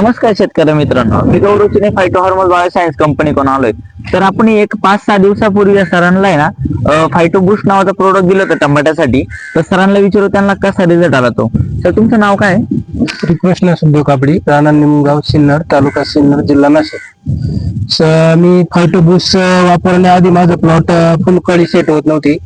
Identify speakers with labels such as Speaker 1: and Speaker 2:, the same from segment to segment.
Speaker 1: नमस्कार शेतकरी मित्रांनो. मी गौरवचिने phyto hormone bio science company कोण आलोय. तर आपण एक पाच सहा दिवसापूर्वी सरांना आहे ना फायटो बुस्ट नावाचा प्रोडक्ट दिलं होतं टमाट्यासाठी. तर सरांना विचारू त्यांना कसा रिझल्ट आला तो? सर तुमचं नाव काय आहे?
Speaker 2: श्रीकृष्ण सुद्धू कापडी. राणा निमगाव सिन्नर तालुका सिन्नर जिल्हा नाशिक. मी फायटो बुस्ट वापरण्याआधी माझं प्लॉट फुलकळी सेट होत नव्हती.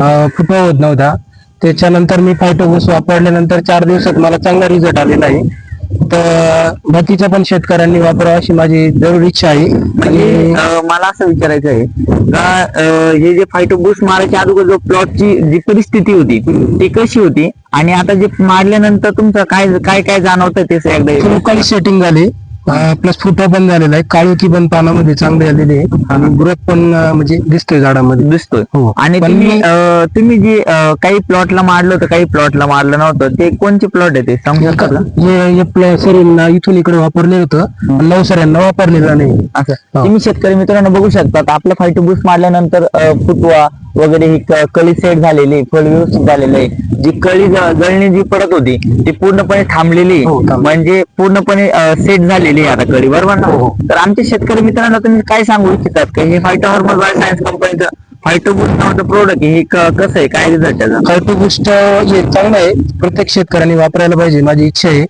Speaker 2: अं, फुटवा होत नव्हता. त्याच्यानंतर मी फायटो बुस वापरल्यानंतर चार दिवसात मला चांगला रिझल्ट आलेला आहे. तर बाकीच्या पण शेतकऱ्यांनी वापरावं अशी माझी जरूर इच्छा आहे.
Speaker 1: म्हणजे
Speaker 2: आणि
Speaker 1: अं, मला असं विचारायचं आहे का अं, हे जे फायटो बुस्ट मारायच्या अगोदर जो प्लॉटची जी परिस्थिती होती ती कशी होती? आणि आता जे मारल्यानंतर तुमचं काय काय काय जाणवतं ते एकदा
Speaker 2: कळी सेटिंग झाली. प्लस फुटवा पण झालेला आहे. काळोखी पण पानामध्ये चांगली आलेली आहे. आणि ग्रोथ पण म्हणजे दिसतोय झाडामध्ये.
Speaker 1: दिसतोय.
Speaker 2: हो.
Speaker 1: आणि
Speaker 2: पण
Speaker 1: तुम्ही
Speaker 2: मी-
Speaker 1: अं, तुम्ही जे अं, काही प्लॉटला मारलं होतं काही प्लॉटला मारलं नव्हतं ते कोणचे प्लॉट आहे ते? सांगू शकता? का?
Speaker 2: हे आपल्या सरींना इथून इकडे वापरले होतं. नवसऱ्यांना वापरलेलं नाही.
Speaker 1: असं
Speaker 2: हो.
Speaker 1: तुम्ही शेतकरी मित्रांनो बघू शकता आपलं फायटो बुस्ट मारल्यानंतर अं, फुटवा वगैरे ही कळी सेट झालेली फळ व्यवस्थित झालेलं आहे. जी कळी जळणी जी पडत होती ती पूर्णपणे थांबलेली.
Speaker 2: हो.
Speaker 1: म्हणजे पूर्णपणे सेट झालेली आहे आता कळी बरोबर ना?
Speaker 2: हो.
Speaker 1: तर आमच्या शेतकरी मित्रांना तुम्ही काय सांगू इच्छितात? की हे फायटो हॉर्मोन बाय सायन्स कंपनीचं फायटो बुस्ट नावाचं प्रोडक्ट हे कसं आहे? काय रिझल्ट त्याचा
Speaker 2: कार्टोबुस्ट हे चांगलं आहे. प्रत्येक शेतकऱ्यांनी वापरायला पाहिजे. माझी इच्छा आहे.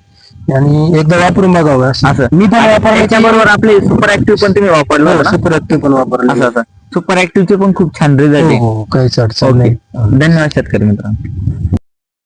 Speaker 2: आणि एकदा वापरून बघावं
Speaker 1: असं.
Speaker 2: मी पण वापरण्याच्या
Speaker 1: त्याच्याबरोबर आपले सुपर ऍक्टिव्ह पण तुम्ही वापरलं
Speaker 2: सुपर पण वापरलं.
Speaker 1: असं. सुपर ऍक्टिव्हचे पण खूप छान रिझल्ट आहे.
Speaker 2: हो, हो, काहीच अडचण नाही.
Speaker 1: धन्यवाद शेतकरी मित्रांनो.